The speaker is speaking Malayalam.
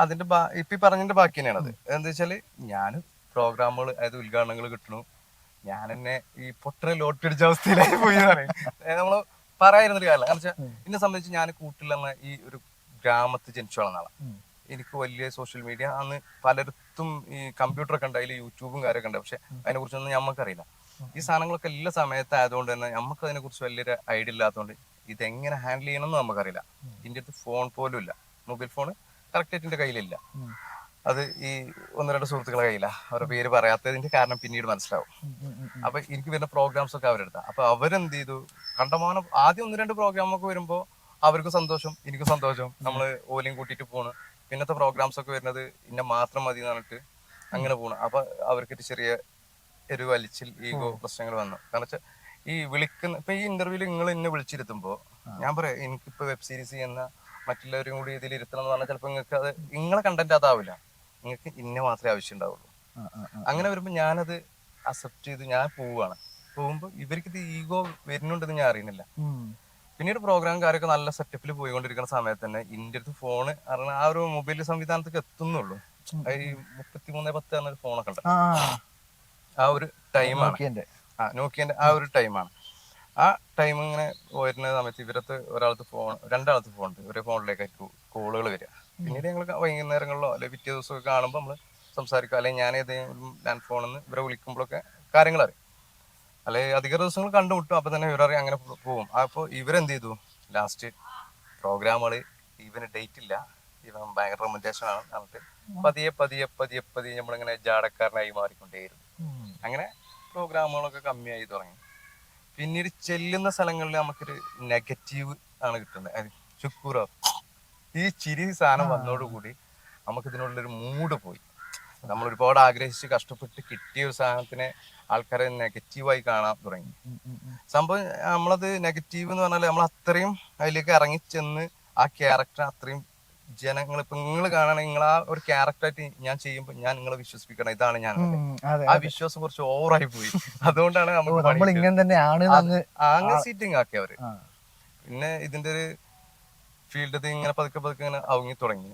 അതിന്റെ ഇപ്പൊ പറഞ്ഞതിന്റെ ബാക്കി തന്നെയാണ് അത് എന്താ വെച്ചാൽ ഞാൻ പ്രോഗ്രാമുകൾ അതായത് ഉദ്ഘാടനങ്ങൾ കിട്ടണു. ഞാൻ എന്നെ ഈ പൊട്ടര ലോട്ടറി അടിച്ച അവസ്ഥയിലായി പോയി നമ്മൾ പറയായിരുന്നൊരു കാലം കാരണം വെച്ചാൽ എന്നെ സംബന്ധിച്ച് ഞാൻ കൂട്ടിലെന്ന ഈ ഒരു ഗ്രാമത്തിൽ ജനിച്ചു വളർന്ന ആളാണ് എനിക്ക് വലിയ സോഷ്യൽ മീഡിയ അന്ന് പലർത്തും ഈ കമ്പ്യൂട്ടർ ഒക്കെ ഉണ്ട് അതിൽ യൂട്യൂബും കാര്യമൊക്കെ ഉണ്ട്. പക്ഷെ അതിനെ കുറിച്ചൊന്നും നമുക്കറിയില്ല ഈ സാധനങ്ങളൊക്കെ എല്ലാ സമയത്ത് ആയതുകൊണ്ട് തന്നെ നമുക്ക് അതിനെ കുറിച്ച് വലിയൊരു ഐഡിയ ഇല്ലാത്തതുകൊണ്ട് ഇതെങ്ങനെ ഹാൻഡിൽ ചെയ്യണമെന്ന് നമുക്കറിയില്ല ഇതിന്റെ അടുത്ത് ഫോൺ പോലും ഇല്ല മൊബൈൽ ഫോൺ എന്റെ കയ്യിലില്ല. അത് ഈ ഒന്ന് രണ്ട് സുഹൃത്തുക്കളെ കയ്യിലാ. അവരുടെ പേര് പറയാത്തതിന്റെ കാരണം പിന്നീട് മനസ്സിലാവും. അപ്പൊ എനിക്ക് വരുന്ന പ്രോഗ്രാംസ് ഒക്കെ അവരെടുത്ത അപ്പൊ അവരെന്ത് ചെയ്തു കണ്ടമാനം ആദ്യം ഒന്ന് രണ്ട് പ്രോഗ്രാം ഒക്കെ വരുമ്പോ അവർക്ക് സന്തോഷം എനിക്കും സന്തോഷം. നമ്മൾ ഓലയും കൂട്ടിയിട്ട് പോണ്. പിന്നത്തെ പ്രോഗ്രാംസ് ഒക്കെ വരുന്നത് ഇന്ന മാത്രം മതി എന്ന് പറഞ്ഞിട്ട് അങ്ങനെ പോണു. അപ്പൊ അവർക്കൊരു ചെറിയ ഒരു വലിച്ചിൽ ഈഗോ പ്രശ്നങ്ങൾ വന്നു. കാരണം വെച്ചാൽ ഈ വിളിക്കുന്ന ഇപ്പൊ ഈ ഇന്റർവ്യൂൽ നിങ്ങൾ എന്നെ വിളിച്ചിരുത്തുമ്പോ ഞാൻ പറയാം എനിക്കിപ്പോ വെബ് സീരീസ് ചെയ്യുന്ന മറ്റുള്ളവരും കൂടി ഇതിൽ ഇരുത്തണം എന്ന് പറഞ്ഞാൽ ചിലപ്പോൾ നിങ്ങൾക്ക് അത് നിങ്ങളെ കണ്ടന്റ് അതാവില്ല. നിങ്ങൾക്ക് ഇന്നെ മാത്രമേ ആവശ്യം ഉണ്ടാവുള്ളൂ. അങ്ങനെ വരുമ്പോൾ ഞാനത് അക്സെപ്റ്റ് ചെയ്ത് ഞാൻ പോവുകയാണ്. പോകുമ്പോൾ ഇവർക്ക് ഇത് ഈഗോ വരുന്നുണ്ടെന്ന് ഞാൻ അറിയുന്നില്ല. പിന്നീട് പ്രോഗ്രാം കാര്യമൊക്കെ നല്ല സെറ്റപ്പിൽ പോയിക്കൊണ്ടിരിക്കുന്ന സമയത്ത് തന്നെ ഇന്റെ അടുത്ത് ഫോണ് അറിയണ ആ ഒരു മൊബൈൽ സംവിധാനത്തേക്ക് എത്തുന്നുള്ളൂ. ഈ മുപ്പത്തി മൂന്ന് പത്ത് എന്നൊരു ഫോണൊക്കെ ഉണ്ട്. ആ ഒരു ടൈമാണ് ആ നോക്കിയന്റെ ആ ഒരു ടൈമാണ് ആ ടൈം ഇങ്ങനെ വരുന്ന സമയത്ത് ഇവരത്ത് ഒരാളത്ത് ഫോൺ രണ്ടാളത്ത് ഫോൺ ഉണ്ട്. ഒരേ ഫോണിലേക്കായിരിക്കും കോളുകൾ വരിക. പിന്നീട് ഞങ്ങൾ വൈകുന്നേരങ്ങളിലോ അല്ലെങ്കിൽ പിറ്റേ ദിവസമൊക്കെ കാണുമ്പോൾ നമ്മൾ സംസാരിക്കുക അല്ലെങ്കിൽ ഞാൻ ഏതെങ്കിലും ലാൻഡ് ഫോണിൽ നിന്ന് ഇവരെ വിളിക്കുമ്പോഴൊക്കെ കാര്യങ്ങൾ അറിയും. അല്ലെങ്കിൽ അധിക ദിവസങ്ങൾ കണ്ടുമുട്ടും. അപ്പൊ തന്നെ ഇവരറിയാം അങ്ങനെ പോകും അപ്പോൾ ഇവരെന്ത് ചെയ്തു? ലാസ്റ്റ് പ്രോഗ്രാമുകൾ ഇവന് ഡേറ്റ് ഇല്ല. ഇവൻ ഭയങ്കര റെമന്റേഷൻ ആണ് എന്നിട്ട് പതിയെ പതിയെ പതിയെ പതിയെ നമ്മളിങ്ങനെ ജാടക്കാരനായി മാറിക്കൊണ്ടേയിരുന്നു. അങ്ങനെ പ്രോഗ്രാമുകളൊക്കെ കമ്മിയായി തുടങ്ങി. പിന്നീട് ചെല്ലുന്ന സ്ഥലങ്ങളിൽ നമുക്കൊരു നെഗറ്റീവ് ആണ് കിട്ടുന്നത്. ചുക്കൂറോ? ഈ ചിരി സാധനം വന്നതോടുകൂടി നമുക്ക് ഇതിനുള്ളൊരു മൂഡ് പോയി. നമ്മൾ ഒരുപാട് ആഗ്രഹിച്ച് കഷ്ടപ്പെട്ട് കിട്ടിയ ഒരു സാധനത്തിനെ ആൾക്കാരെ നെഗറ്റീവായി കാണാൻ തുടങ്ങി. സംഭവം നമ്മളത് നെഗറ്റീവ് എന്ന് പറഞ്ഞാൽ നമ്മൾ അത്രയും അതിലേക്ക് ഇറങ്ങി ചെന്ന് ആ ക്യാരക്ടർ അത്രയും ജനങ്ങൾ ഇപ്പൊ നിങ്ങൾ കാണണമെങ്കിൽ നിങ്ങൾ ആ ഒരു ക്യാരക്ടറായിട്ട് ഞാൻ ചെയ്യുമ്പോൾ ഞാൻ നിങ്ങളെ വിശ്വസിപ്പിക്കണം ഇതാണ് ഞാൻ ആ വിശ്വാസം കുറച്ച് ഓവറായി പോയി അതുകൊണ്ടാണ് നമ്മൾ ഇങ്ങനെ തന്നെയാണ് അങ്ങനെ സീറ്റിംഗ് ആക്കി അവർ. പിന്നെ ഇതിന്റെ ഒരു ഫീൽഡ് ഇങ്ങനെ പതുക്കെ പതുക്കെ ഇങ്ങനെ അവങ്ങി തുടങ്ങി.